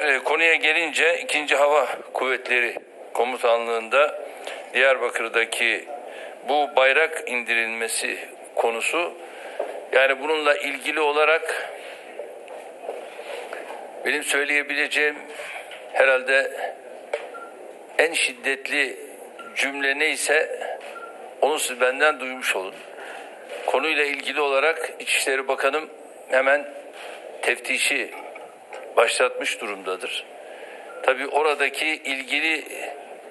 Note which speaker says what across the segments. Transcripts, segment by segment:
Speaker 1: e, konuya gelince 2. Hava Kuvvetleri Komutanlığı'nda Diyarbakır'daki bu bayrak indirilmesi konusu yani bununla ilgili olarak benim söyleyebileceğim herhalde en şiddetli cümle neyse onu siz benden duymuş olun. Konuyla ilgili olarak İçişleri Bakanım hemen teftişi başlatmış durumdadır. Tabi oradaki ilgili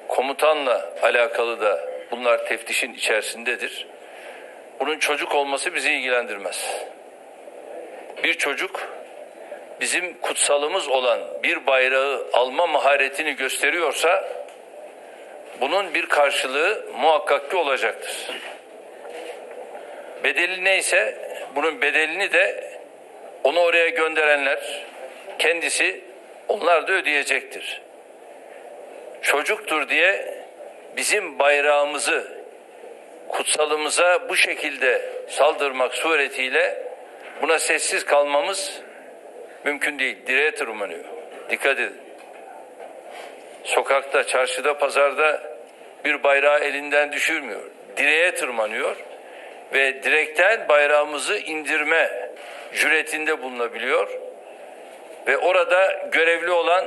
Speaker 1: komutanla alakalı da bunlar teftişin içerisindedir. Bunun çocuk olması bizi ilgilendirmez. Bir çocuk bizim kutsalımız olan bir bayrağı alma maharetini gösteriyorsa bunun bir karşılığı muhakkak ki olacaktır. Bedeli neyse bunun bedelini de onu oraya gönderenler kendisi onlar da ödeyecektir. Çocuktur diye bizim bayrağımızı kutsalımıza bu şekilde saldırmak suretiyle buna sessiz kalmamız mümkün değil. Direğe tırmanıyor. Dikkat edin. Sokakta, çarşıda, pazarda bir bayrağı elinden düşürmüyor. Direğe tırmanıyor ve direkten bayrağımızı indirme cüretinde bulunabiliyor. Ve orada görevli olan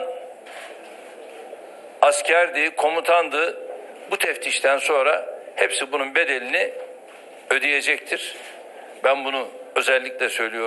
Speaker 1: askerdi, komutandı. Bu teftişten sonra hepsi bunun bedelini ödeyecektir. Ben bunu özellikle söylüyorum.